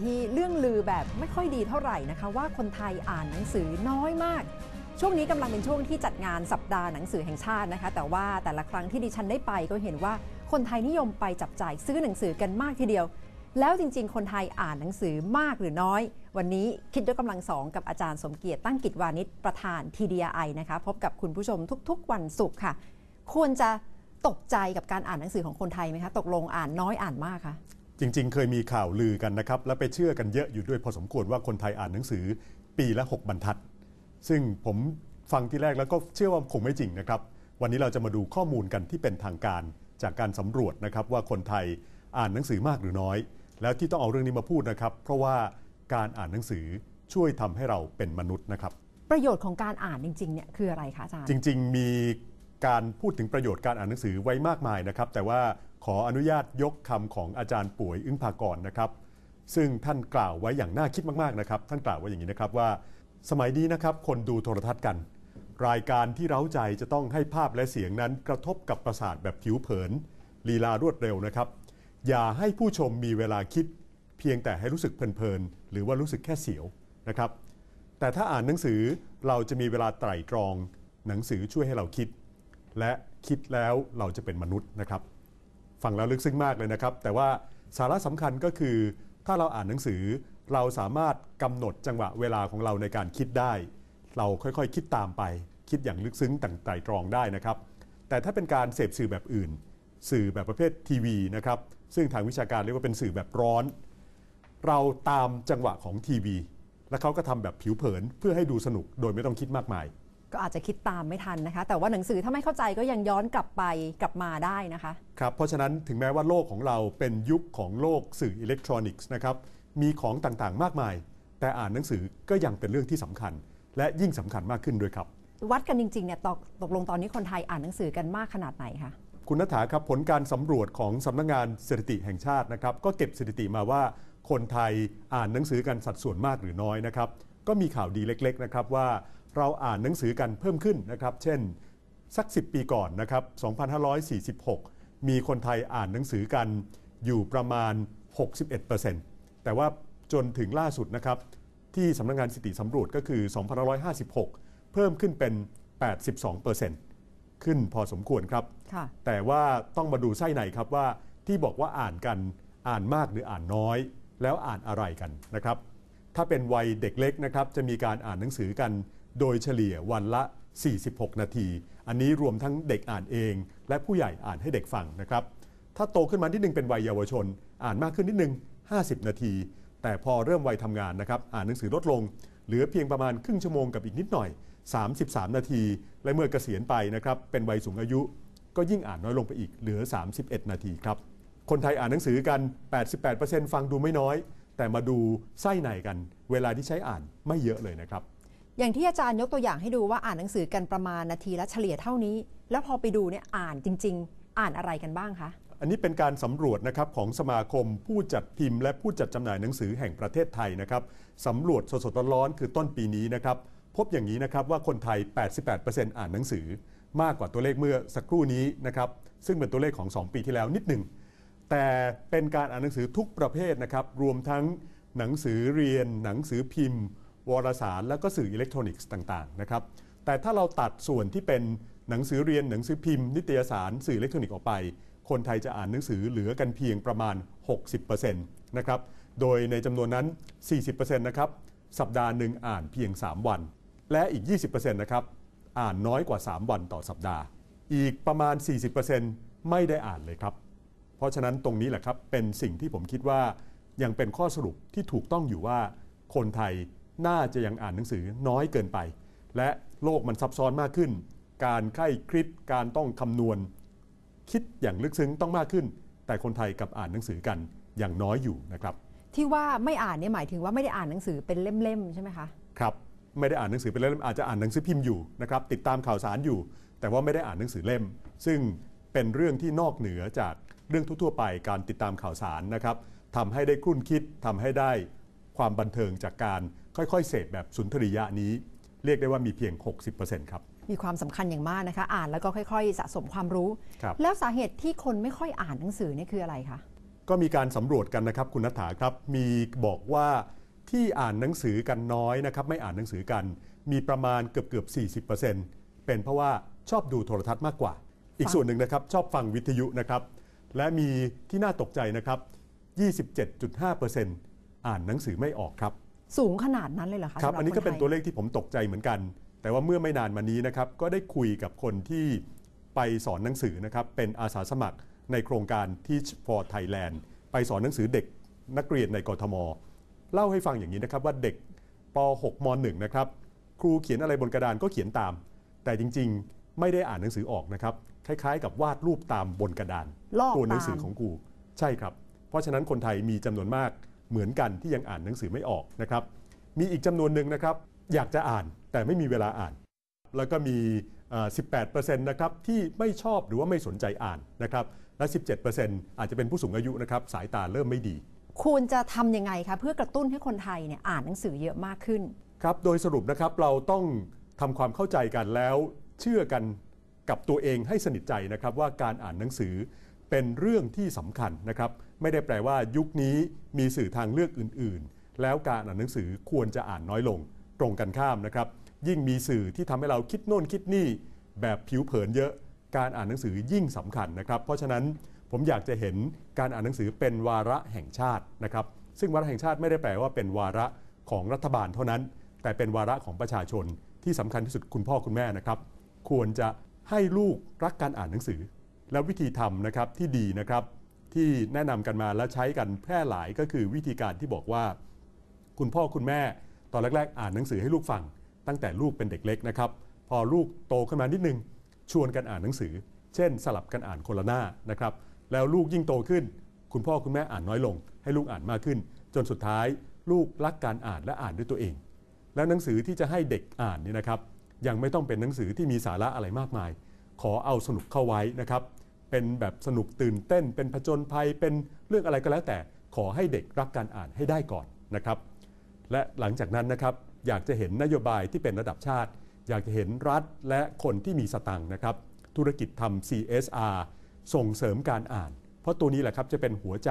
ที่เรื่องลือแบบไม่ค่อยดีเท่าไหร่นะคะ ว่าคนไทยอ่านหนังสือน้อยมาก ช่วงนี้กำลังเป็นช่วงที่จัดงานสัปดาห์หนังสือแห่งชาตินะคะ แต่ว่าแต่ละครั้งที่ดิฉันได้ไปก็เห็นว่าคนไทยนิยมไปจับจ่ายซื้อหนังสือกันมากทีเดียว แล้วจริง ๆ คนไทยอ่านหนังสือมากหรือน้อย วันนี้คิดด้วยกำลังสองกับอาจารย์สมเกียรติตั้งกิจวานิชประธาน TDI นะคะพบกับคุณผู้ชมทุก ๆ วันศุกร์ค่ะ ควรจะตกใจกับการอ่านหนังสือของคนไทยไหมคะ ตกลงอ่านน้อยอ่านมากคะ จริง ๆ เคยมีข่าวลือกันนะครับ และไปเชื่อกันเยอะอยู่ด้วยพอสมควรว่าคนไทยอ่านหนังสือปีละ 6 บรรทัด ซึ่งผมฟังที่แรกแล้วก็เชื่อว่าคงไม่จริงนะครับ วันนี้เราจะมาดูข้อมูลกันที่เป็นทางการจากการสำรวจนะครับว่าคนไทยอ่านหนังสือมากหรือน้อย แล้วที่ต้องเอาเรื่องนี้มาพูดนะครับ เพราะว่าการอ่านหนังสือช่วยทำให้เราเป็นมนุษย์นะครับ ประโยชน์ของการอ่านจริงๆเนี่ยคืออะไรคะอาจารย์ จริง ๆ มี การพูดถึงประโยชน์การอ่านหนังสือไว้มากมายนะครับ แต่ว่าขออนุญาตยกคำของอาจารย์ป่วยอึ้งภากรนะครับ ซึ่งท่านกล่าวไว้อย่างน่าคิดมากๆนะครับ ท่านกล่าวไว้อย่างนี้นะครับว่า สมัยนี้นะครับคนดูโทรทัศน์กัน รายการที่เร้าใจจะต้องให้ภาพและเสียงนั้นกระทบกับประสาทแบบผิวเผิน ลีลารวดเร็วนะครับ อย่าให้ผู้ชมมีเวลาคิด เพียงแต่ให้รู้สึกเพลินๆหรือว่ารู้สึกแค่เสียวนะครับ แต่ถ้าอ่านหนังสือเราจะมีเวลาไตร่ตรอง หนังสือช่วยให้เราคิด และคิดแล้วเราจะเป็นมนุษย์นะครับ ฟังแล้วลึกซึ้งมากเลยนะครับ แต่ว่าสาระสำคัญก็คือ ถ้าเราอ่านหนังสือ เราสามารถกำหนดจังหวะเวลาของเราในการคิดได้ เราค่อยๆ คิดตามไป คิดอย่างลึกซึ้งต่างไตรตรองได้นะครับ แต่ถ้าเป็นการเสพสื่อแบบอื่น สื่อแบบประเภททีวีนะครับ ซึ่งทางวิชาการเรียกว่าเป็นสื่อแบบร้อน เราตามจังหวะของทีวี และเขาก็ทำแบบผิวเผินเพื่อให้ดูสนุกโดยไม่ต้องคิดมากมาย ก็อาจจะคิดตามไม่ทันนะคะ แต่ว่าหนังสือถ้าไม่เข้าใจก็ยังย้อนกลับไปกลับมาได้นะคะครับเพราะฉะนั้นถึงแม้ว่าโลกของเราเป็นยุคของโลกสื่ออิเล็กทรอนิกส์นะครับมีของต่างๆ มากมาย แต่อ่านหนังสือก็ยังเป็นเรื่องที่สำคัญ และยิ่งสำคัญมากขึ้นด้วยครับ วัดกันจริงๆเนี่ยตกตกลงตอนนี้คนไทยอ่านหนังสือกันมากขนาดไหนคะคุณนัฐาครับผลการสำรวจของสำนักงานสถิติแห่งชาตินะครับ ก็เก็บสถิติมาว่าคนไทยอ่านหนังสือกันสัดส่วนมากหรือน้อยนะครับ ก็มีข่าวดีเล็กๆนะครับว่าเราอ่านหนังสือกันเพิ่มขึ้นนะครับ เช่นสัก 10 ปีก่อนนะครับ 2546 มีคนไทยอ่านหนังสือกันอยู่ประมาณ 61%แต่ว่าจนถึงล่าสุดนะครับ ที่สำนักงานสถิติสำรวจก็คือ 2556 เพิ่มขึ้นเป็น 82%ขึ้นพอสมควรครับค่ะแต่ว่าต้องมาดูไส้ในครับว่าที่บอกว่าอ่านกันอ่านมากหรืออ่านน้อย แล้วอ่านอะไรกันนะครับ ถ้าเป็นวัยเด็กเล็กนะครับจะมีการอ่านหนังสือกันโดยเฉลี่ยวันละ 46 นาที อันนี้รวมทั้งเด็กอ่านเอง และผู้ใหญ่อ่านให้เด็กฟังนะครับ ถ้าโตขึ้นมานิดนึงเป็นวัยเยาวชน อ่านมากขึ้นนิดนึง 50 นาที แต่พอเริ่มวัยทำงานนะครับอ่านหนังสือลดลง เหลือเพียงประมาณครึ่งชั่วโมงกับอีกนิดหน่อย 33 นาที และเมื่อเกษียณไปนะครับเป็นวัยสูงอายุ ก็ยิ่งอ่านน้อยลงไปอีกเหลือ 31 นาทีครับคนไทยอ่านหนังสือกัน 88%ฟังดูไม่น้อย แต่มาดูไส้ในกัน เวลาที่ใช้อ่านไม่เยอะเลยนะครับ อย่างที่อาจารย์ยกตัวอย่างให้ดูว่าอ่านหนังสือกันประมาณนาทีละเฉลี่ยเท่านี้ แล้วพอไปดูเนี่ยอ่านจริง ๆ อ่านอะไรกันบ้างคะอันนี้เป็นการสำรวจนะครับของสมาคมผู้จัดพิมพ์ และผู้จัดจำหน่ายหนังสือแห่งประเทศไทยนะครับสำรวจสดๆร้อนๆคือต้นปีนี้นะครับ พบอย่างนี้นะครับว่าคนไทย 88%อ่านหนังสือ มากกว่าตัวเลขเมื่อสักครู่นี้นะครับซึ่งเป็นตัวเลขของ 2 ปีที่แล้วนิดหนึ่ง แต่เป็นการอ่านหนังสือทุกประเภทนะครับ รวมทั้งหนังสือเรียน หนังสือพิมพ์ วารสาร แล้วก็สื่ออิเล็กทรอนิกส์ต่างๆนะครับแต่ถ้าเราตัดส่วนที่เป็นหนังสือเรียนหนังสือพิมพ์ นิตยสารสื่ออิเล็กทรอนิกส์ออกไป คนไทยจะอ่านหนังสือเหลือกันเพียงประมาณ 60%นะครับโดยในจำนวนนั้น 40%นะครับสัปดาห์หนึ่งอ่านเพียง 3 วัน และอีก 20%นะครับอ่านน้อยกว่า 3 วันต่อสัปดาห์ อีกประมาณ 40%ไม่ได้อ่านเลยครับ เพราะฉะนั้นตรงนี้แหละครับเป็นสิ่งที่ผมคิดว่ายังเป็นข้อสรุปที่ถูกต้องอยู่ว่าคนไทยน่าจะยังอ่านหนังสือน้อยเกินไป และโลกมันซับซ้อนมากขึ้น การใกล้คลิดการต้องคำนวณ คิดอย่างลึกซึ้งต้องมากขึ้น แต่คนไทยกับอ่านหนังสือกันอย่างน้อยอยู่นะครับ ที่ว่าไม่อ่านเนี่ยหมายถึงว่าไม่ได้อ่านหนังสือเป็นเล่มๆใช่ไหมคะครับไม่ได้อ่านหนังสือเป็นเล่มอาจจะอ่านหนังสือพิมพ์อยู่นะครับติดตามข่าวสารอยู่ แต่ว่าไม่ได้อ่านหนังสือเล่ม ซึ่งเป็นเรื่องที่นอกเหนือจาก เรื่องทั่วๆไปการติดตามข่าวสารนะครับทำให้ได้ครุ่นคิดทำให้ได้ความบันเทิงจากการค่อยๆ เสพแบบสุนทรียะนี้ เรียกได้ว่ามีเพียง 60%ครับมีความสำคัญอย่างมากนะคะ อ่านแล้วก็ค่อย ๆ สะสมความรู้ครับแล้วสาเหตุที่คนไม่ค่อยอ่านหนังสือเนี่ยคืออะไรคะก็มีการสำรวจกันนะครับคุณนัฐถาครับ มีบอกว่าที่อ่านหนังสือกันน้อยนะครับ ไม่อ่านหนังสือกัน มีประมาณเกือบเกือบ 40%เป็นเพราะว่าชอบดูโทรทัศน์มากกว่า อีกส่วนหนึ่งนะครับ ชอบฟังวิทยุนะครับ และมีที่น่าตกใจนะครับ 27.5%อ่านหนังสือไม่ออกครับ สูงขนาดนั้นเลยเหรอคะครับสำหอันนี้ก็เป็นคไทยตัวเลขที่ผมตกใจเหมือนกัน แต่ว่าเมื่อไม่นานมานี้นะครับ ก็ได้คุยกับคนที่ไปสอนหนังสือนะครับ เป็นอาสาสมัครในโครงการ Teach for Thailand ไปสอนหนังสือเด็กนักเรียนในกทม เล่าให้ฟังอย่างนี้นะครับว่าเด็กป .6 ม .1 นะครับ ครูเขียนอะไรบนกระดานก็เขียนตาม แต่จริงๆ ไม่ได้อ่านหนังสือออกนะครับ คล้ายๆ กับวาดรูปตามบนกระดานลอกตัวหนังสือตามของครูใช่ครับ เพราะฉะนั้นคนไทยมีจำนวนมากเหมือนกันที่ยังอ่านหนังสือไม่ออกนะครับมีอีกจำนวนหนึ่งนะครับอยากจะอ่านแต่ไม่มีเวลาอ่าน แล้วก็มีเอ่อ18%นะครับที่ไม่ชอบหรือว่าไม่สนใจอ่านนะครับและ 17%อาจจะเป็นผู้สูงอายุนะครับสายตาเริ่มไม่ดี ควรจะทำยังไงคะเพื่อกระตุ้นให้คนไทยเนี่ยอ่านหนังสือเยอะมากขึ้นครับโดยสรุปนะครับเราต้องทำความเข้าใจกันแล้ว เชื่อกัน กับตัวเองให้สนิทใจนะครับว่าการอ่านหนังสือเป็นเรื่องที่สำคัญนะครับไม่ได้แปลว่ายุคนี้มีสื่อทางเลือกอื่น ๆ แล้วการอ่านหนังสือควรจะอ่านน้อยลง ตรงกันข้ามนะครับ ยิ่งมีสื่อที่ทำให้เราคิดโน่นคิดนี่ แบบผิวเผินเยอะ การอ่านหนังสือยิ่งสำคัญนะครับ เพราะฉะนั้นผมอยากจะเห็นการอ่านหนังสือเป็นวาระแห่งชาตินะครับ ซึ่งวาระแห่งชาติไม่ได้แปลว่าเป็นวาระของรัฐบาลเท่านั้น แต่เป็นวาระของประชาชนที่สำคัญที่สุดคุณพ่อคุณแม่นะครับ ควรจะ ให้ลูกรักการอ่านหนังสือ แล้ววิธีทำนะครับที่ดีนะครับที่แนะนำกันมาและใช้กันแพร่หลายก็คือวิธีการที่บอกว่า คุณพ่อคุณแม่ตอนแรก ๆ อ่านหนังสือให้ลูกฟัง ตั้งแต่ลูกเป็นเด็กเล็กนะครับพอลูกโตขึ้นมานิดนึงชวนกันอ่านหนังสือ เช่น สลับกันอ่านคนละหน้านะครับแล้วลูกยิ่งโตขึ้น คุณพ่อคุณแม่อ่านน้อยลง ให้ลูกอ่านมากขึ้น จนสุดท้ายลูกรักการอ่านและอ่านด้วยตัวเอง แล้วหนังสือที่จะให้เด็กอ่านเนี่ยนะครับ ยังไม่ต้องเป็นหนังสือที่มีสาระอะไรมากมาย ขอเอาสนุกเข้าไว้นะครับ เป็นแบบสนุกตื่นเต้น เป็นผจญภัย เป็นเรื่องอะไรก็แล้วแต่ ขอให้เด็กรักการอ่านให้ได้ก่อนนะครับ และหลังจากนั้นนะครับ อยากจะเห็นนโยบายที่เป็นระดับชาติ อยากจะเห็นรัฐและคนที่มีสตังค์นะครับ ธุรกิจทำ CSR ส่งเสริมการอ่าน เพราะตัวนี้แหละครับจะเป็นหัวใจ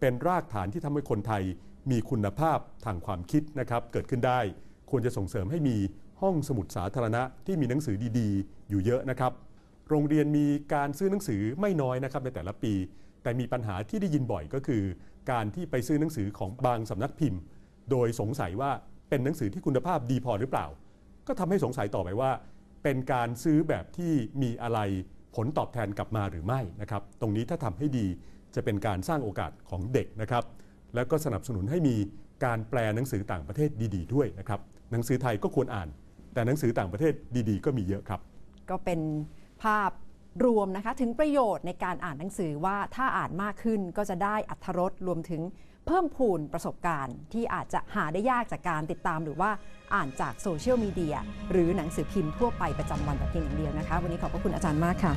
เป็นรากฐานที่ทำให้คนไทยมีคุณภาพทางความคิดนะครับ เกิดขึ้นได้ ควรจะส่งเสริมให้มี ห้องสมุดสาธารณะที่มีหนังสือดีๆ อยู่เยอะนะครับ โรงเรียนมีการซื้อหนังสือไม่น้อยนะครับในแต่ละปี แต่มีปัญหาที่ได้ยินบ่อยก็คือ การที่ไปซื้อหนังสือของบางสำนักพิมพ์ โดยสงสัยว่าเป็นหนังสือที่คุณภาพดีพอหรือเปล่า ก็ทำให้สงสัยต่อไปว่า เป็นการซื้อแบบที่มีอะไรผลตอบแทนกลับมาหรือไม่นะครับ ตรงนี้ถ้าทำให้ดีจะเป็นการสร้างโอกาสของเด็กนะครับ แล้วก็สนับสนุนให้มีการแปลหนังสือต่างประเทศดี ๆ ด้วยนะครับ หนังสือไทยก็ควรอ่าน แต่หนังสือต่างประเทศดีๆ ก็มีเยอะครับ ก็เป็นภาพรวมนะคะถึงประโยชน์ในการอ่านหนังสือว่าถ้าอ่านมากขึ้นก็จะได้อัธรสรวมถึงเพิ่มพูนประสบการณ์ที่อาจจะหาได้ยากจากการติดตามหรือว่าอ่านจากโซเชียลมีเดียหรือหนังสือพิมพ์ทั่วไปประจำวันแต่เพียงอย่างเดียวนะคะ วันนี้ขอบพระคุณอาจารย์มากค่ะ